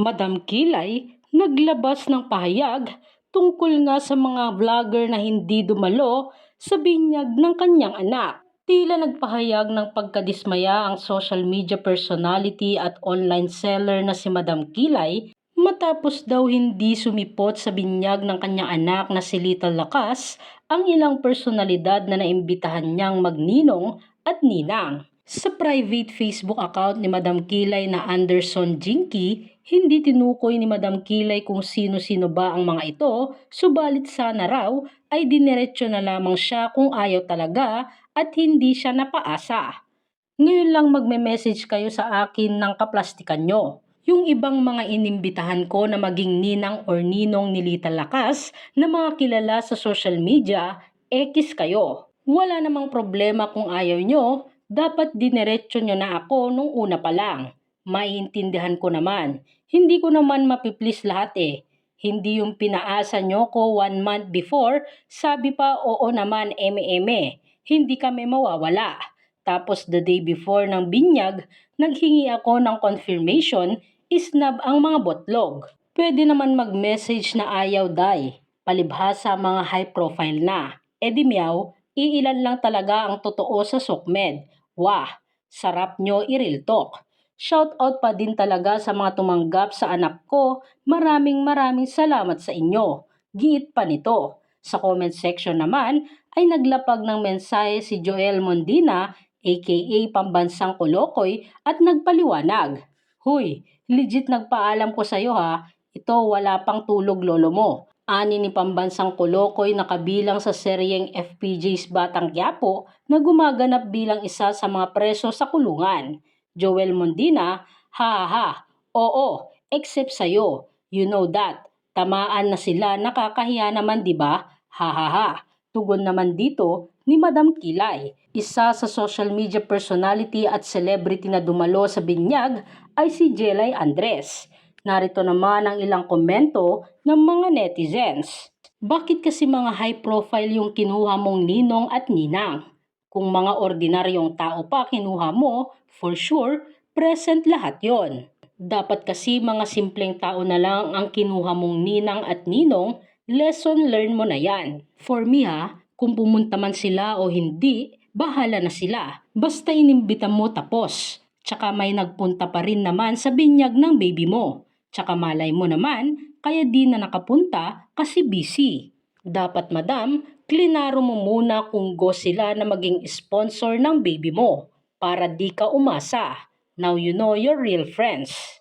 Madam Kilay naglabas ng pahayag tungkol nga sa mga vlogger na hindi dumalo sa binyag ng kanyang anak. Tila nagpahayag ng pagkadismaya ang social media personality at online seller na si Madam Kilay matapos daw hindi sumipot sa binyag ng kanyang anak na si Little Lakas ang ilang personalidad na naimbitahan niyang magninong at ninang. Sa private Facebook account ni Madam Kilay na Anderson Jinky, hindi tinukoy ni Madam Kilay kung sino-sino ba ang mga ito, subalit sana raw ay diniretso na lamang siya kung ayaw talaga at hindi siya napaasa. Ngayon lang magme-message kayo sa akin ng kaplastikan nyo. Yung ibang mga inimbitahan ko na maging ninang or ninong ni Lita Lakas na mga kilala sa social media, X kayo. Wala namang problema kung ayaw nyo, dapat diniretso nyo na ako nung una pa lang. Maiintindihan ko naman. Hindi ko naman mapiplis lahat eh. Hindi yung pinaasa nyo ko one month before, sabi pa oo naman eme-eme. Hindi kami mawawala. Tapos the day before ng binyag, naghingi ako ng confirmation, isnab ang mga botlog. Pwede naman mag-message na ayaw day. Palibhasa mga high profile na. E di meow, iilan lang talaga ang totoo sa Sokmed. Wah, sarap nyo i-real talk. Shout out pa din talaga sa mga tumanggap sa anak ko. Maraming maraming salamat sa inyo. Giit pa nito. Sa comment section naman ay naglapag ng mensahe si Joel Mondina aka Pambansang Kolokoy at nagpaliwanag. Huy, legit nagpaalam ko sa'yo ha, ito wala pang tulog lolo mo. Ani ni Pambansang Kolokoy na kabilang sa seryeng FPJ's Batang Quiapo na gumaganap bilang isa sa mga preso sa kulungan. Joel Mondina, ha ha oo, except sa'yo, you know that. Tamaan na sila, nakakahiya naman ba? Ha ha ha. Tugon naman dito ni Madam Kilay. Isa sa social media personality at celebrity na dumalo sa binyag ay si Jelay Andres. Narito naman ang ilang komento ng mga netizens. Bakit kasi mga high profile yung kinuha mong ninong at ninang? Kung mga ordinaryong tao pa kinuha mo, for sure, present lahat yon. Dapat kasi mga simpleng tao na lang ang kinuha mong ninang at ninong, lesson learn mo na yan. For me ha, kung pumunta man sila o hindi, bahala na sila. Basta inimbita mo tapos. Tsaka may nagpunta pa rin naman sa binyag ng baby mo. Tsaka malay mo naman, kaya di na nakapunta kasi busy. Dapat madam, klinaro mo muna kung go sila na maging sponsor ng baby mo para di ka umasa. Now you know your real friends.